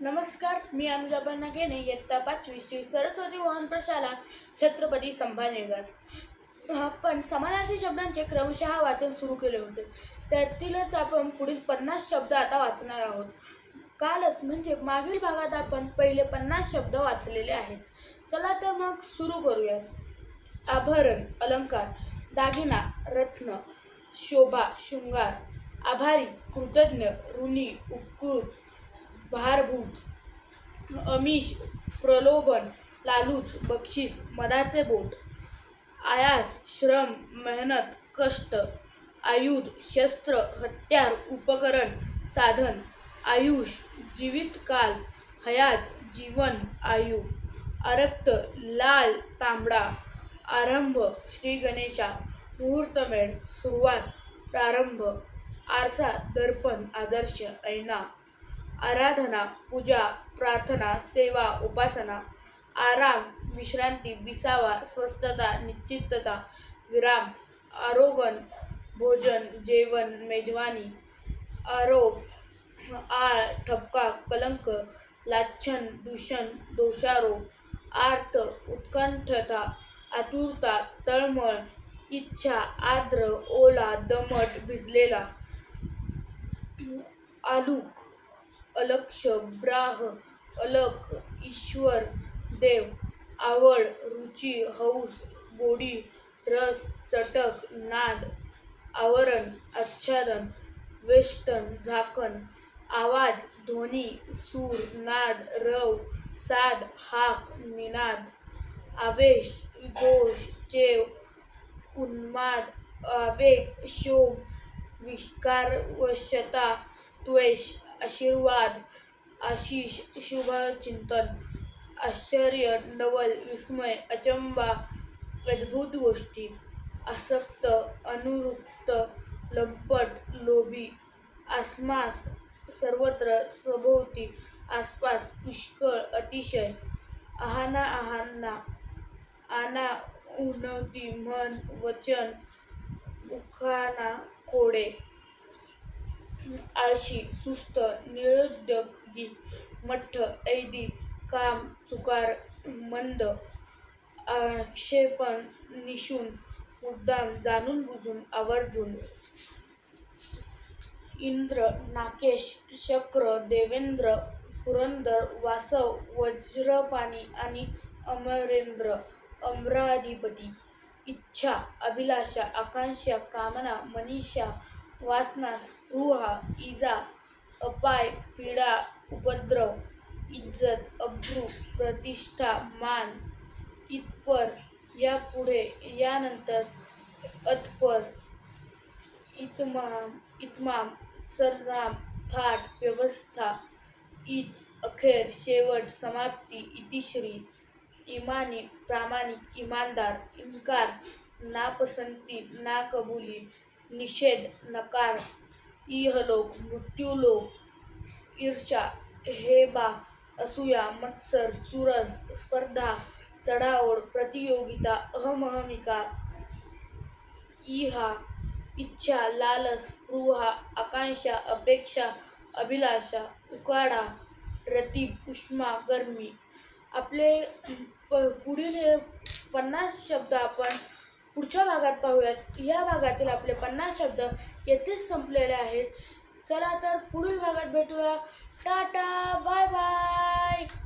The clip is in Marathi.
नमस्कार मी अनुजा घेणे इयत्ता पाचवी श्री सरस्वती वाहन प्रशाला छत्रपती संभाजीनगर. आपण समानार्थी शब्दांचे क्रमशः वाचन सुरू केले होते. त्यातीलच आपण पुढील पन्नास शब्द आता वाचणार आहोत. कालच म्हणजे मागील भागात आपण पहिले पन्नास शब्द वाचलेले आहेत. चला तर मग सुरू करूयात. आभरण अलंकार दागिना रत्न शोभा शृंगार आभारी कृतज्ञ ऋणी उपकृत भारभूत अमिष प्रलोभन लालूच बक्षीस मदाचे बोट आयास श्रम मेहनत कष्ट आयुध शस्त्र हत्यार उपकरण साधन आयुष जीवितकाल हयात जीवन आयु आरक्त लाल तांबडा आरंभ श्री गणेशा मुहूर्तमेढ सुरुवात प्रारंभ आरसा दर्पण आदर्श ऐना आराधना पूजा प्रार्थना सेवा उपासना आराम विश्रांती विसावा स्वस्थता निश्चितता विराम आरोगण भोजन जेवण मेजवानी आरोप आळ ठपका कलंक लाच्छन दूषण दोषारोप आर्त उत्कंठता आतुरता तळमळ इच्छा आर्द्र ओला दमट भिजलेला आलूक अलक्ष ब्राह अलक ईश्वर देव आवड रुची हौस गोडी रस चटक नाद आवरण आच्छादन वेष्टन झाकण आवाज ध्वनी सूर नाद रव साद हाक निनाद आवेश दोष चेव उन्माद आवेग शोभ विकारवशता त्वेष आशीर्वाद आशिष शुभचिंतन आश्चर्य नवल विस्मय अचंबा अद्भुत गोष्टी आसक्त अनुरुक्त लंपट लोभी आसमास सर्वत्र सभोवती आसपास पुष्कळ अतिशय आहाना आहाना आना उन्नती मन वचन उखाना कोडे आळशी सुस्त निरुद्योगी मठ्ठ ऐदी काम चुकार मंद आक्षेपण निशून मुद्दाम जाणून बुजून आवर्जून. इंद्र नाकेश शक्र देवेंद्र पुरंदर वासव वज्रपाणी आणि अमरेंद्र अमराधिपती. इच्छा अभिलाषा आकांक्षा कामना मनीषा वासना स्पृहा इजा अपाय पीडा उपद्रव इज्जत अब्रू प्रतिष्ठा मान इतपर यापुढे यानंतर अतपर इतमाम इतमाम सरनाम थाट व्यवस्था ईद अखेर शेवट समाप्ती इतिश्री इमानी प्रामाणिक इमानदार इन्कार नापसंती नाकबुली निषेध नकार इहलोक मृत्यूलोक ईर्षा हेबा असूया मत्सर चुरस स्पर्धा चढाओढ प्रतियोगिता अहमहमिका इहा इच्छा लालस स्पृहा आकांक्षा अपेक्षा अभिलाषा उकाडा रती उष्मा गरमी. आपले प पुढील हे पन्नास शब्द आपण पुढच्या भागात पाहूयात. या भागातील आपले पन्नास शब्द येथेच संपलेले आहेत. चला तर पुढील भागात भेटूया. Tata bye bye.